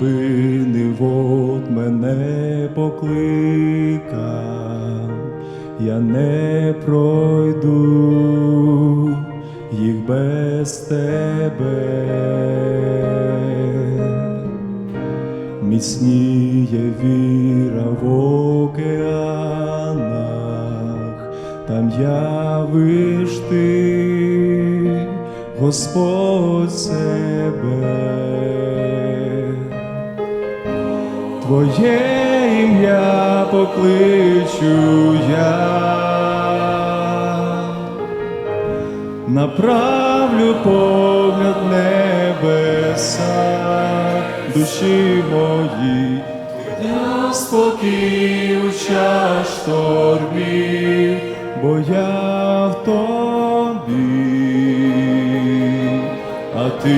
глибини вод мене покликав, я не пройду їх без тебе. Міцніє віра в океанах, там явиш ти, Господь себе. Твоє ім'я покличу я, направлю погляд небеса, душі мої, я спокій час штормів, бо я в тобі, а ти